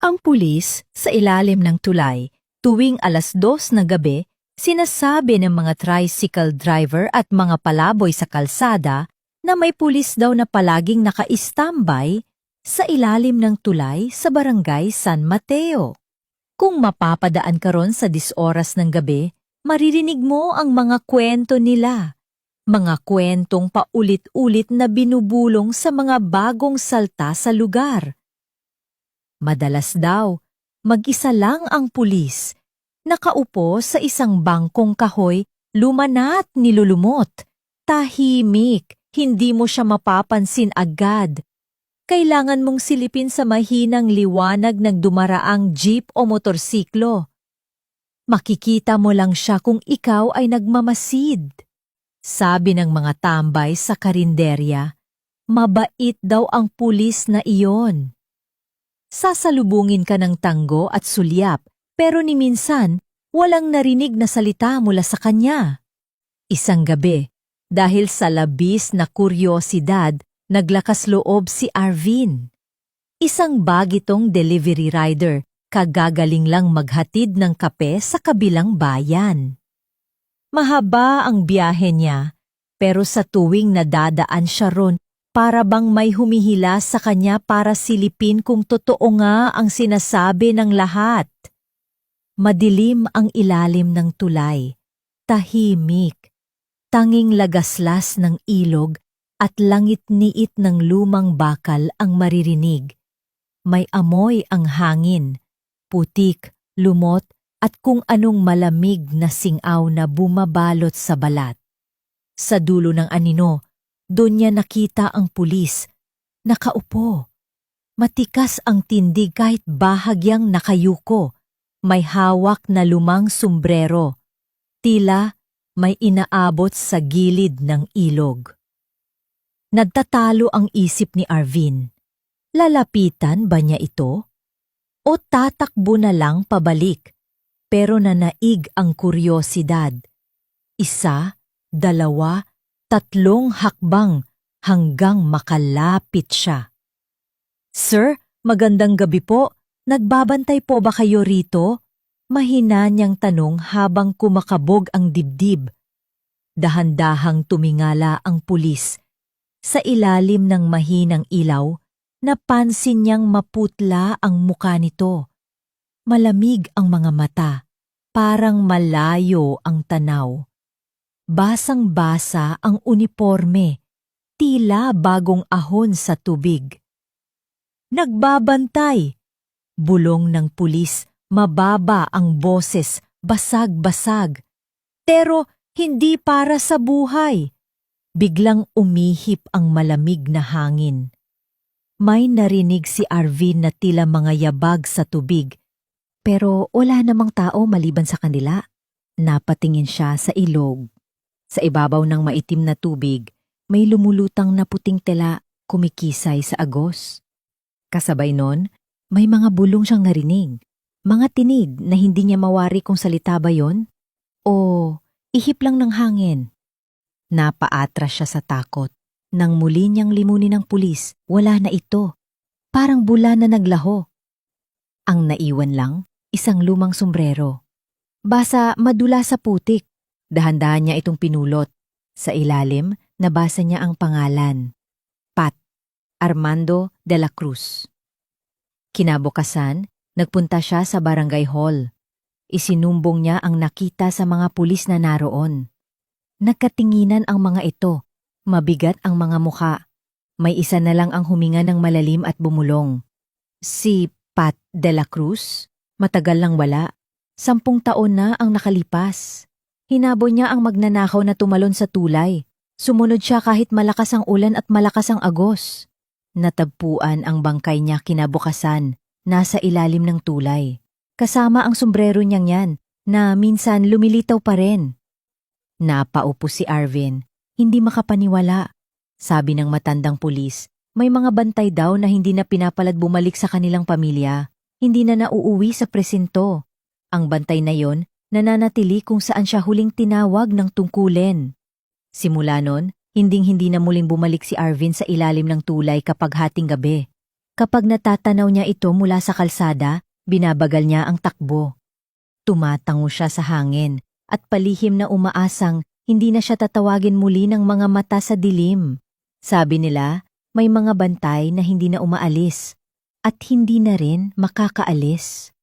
Ang pulis sa ilalim ng tulay tuwing alas dos ng gabi sinasabi ng mga tricycle driver at mga palaboy sa kalsada na may pulis daw na palaging naka-istambay sa ilalim ng tulay sa barangay San Mateo. Kung mapapadaan ka ron sa disoras ng gabi, maririnig mo ang mga kwento nila. Mga kwentong paulit-ulit na binubulong sa mga bagong salta sa lugar. Madalas daw, mag-isa lang ang pulis. Nakaupo sa isang bangkong kahoy, lumanat nilulumot. Tahimik, hindi mo siya mapapansin agad. Kailangan mong silipin sa mahinang liwanag ng dumaraang jeep o motorsiklo. Makikita mo lang siya kung ikaw ay nagmamasid. Sabi ng mga tambay sa karinderya, mabait daw ang pulis na iyon. Sasalubungin ka ng tanggo at sulyap pero ni minsan walang narinig na salita mula sa kanya. Isang gabi, dahil sa labis na kuryosidad, naglakas loob si Arvin. Isang bagitong delivery rider, kagagaling lang maghatid ng kape sa kabilang bayan. Mahaba ang biyahe niya, pero sa tuwing nadadaan siya ron, para bang may humihila sa kanya para silipin kung totoo nga ang sinasabi ng lahat. Madilim ang ilalim ng tulay, tahimik, tanging lagaslas ng ilog at langit-niit ng lumang bakal ang maririnig. May amoy ang hangin, putik, lumot at kung anong malamig na singaw na bumabalot sa balat. Sa dulo ng anino, doon niya nakita ang pulis. Nakaupo. Matikas ang tindig kahit bahagyang nakayuko. May hawak na lumang sombrero. Tila may inaabot sa gilid ng ilog. Nagtatalo ang isip ni Arvin. Lalapitan ba niya ito? O tatakbo na lang pabalik? Pero nanaig ang kuryosidad. Isa, dalawa, tatlong hakbang hanggang makalapit siya. Sir, magandang gabi po. Nagbabantay po ba kayo rito? Mahina niyang tanong habang kumakabog ang dibdib. Dahan-dahang tumingala ang pulis. Sa ilalim ng mahinang ilaw, napansin niyang maputla ang muka nito. Malamig ang mga mata, parang malayo ang tanaw. Basang-basa ang uniforme, tila bagong ahon sa tubig. Nagbabantay! Bulong ng pulis, mababa ang boses, basag-basag. Pero hindi para sa buhay. Biglang umihip ang malamig na hangin. May narinig si Arvin na tila mga yabag sa tubig. Pero wala namang tao maliban sa kanila. Napatingin siya sa ilog. Sa ibabaw ng maitim na tubig, may lumulutang na puting tela kumikisay sa agos. Kasabay nun, may mga bulong siyang narinig. Mga tinig na hindi niya mawari kung salita ba yon o ihip lang ng hangin. Napaatras siya sa takot. Nang muli niyang limunin ng pulis, wala na ito. Parang bula na naglaho. Ang naiwan lang, isang lumang sombrero. Basa madula sa putik. Dahan-dahan niya itong pinulot. Sa ilalim, nabasa niya ang pangalan. Pat. Armando de la Cruz. Kinabukasan, nagpunta siya sa barangay hall. Isinumbong niya ang nakita sa mga pulis na naroon. Nagkatinginan ang mga ito. Mabigat ang mga muka. May isa na lang ang huminga ng malalim at bumulong. Si Pat de la Cruz? Matagal lang wala. Sampung taon na ang nakalipas. Hinabo niya ang magnanakaw na tumalon sa tulay. Sumunod siya kahit malakas ang ulan at malakas ang agos. Natagpuan ang bangkay niya kinabukasan, nasa ilalim ng tulay. Kasama ang sombrero niyang yan, na minsan lumilitaw pa rin. Napaupo si Arvin, hindi makapaniwala. Sabi ng matandang pulis, may mga bantay daw na hindi na pinapalad bumalik sa kanilang pamilya. Hindi na nauuwi sa presinto. Ang bantay na yon, nananatili kung saan siya huling tinawag ng tungkulin. Simula nun, hinding-hindi na muling bumalik si Arvin sa ilalim ng tulay kapag hating gabi. Kapag natatanaw niya ito mula sa kalsada, binabagal niya ang takbo. Tumatango siya sa hangin at palihim na umaasang hindi na siya tatawagin muli ng mga mata sa dilim. Sabi nila, may mga bantay na hindi na umaalis at hindi na rin makakaalis.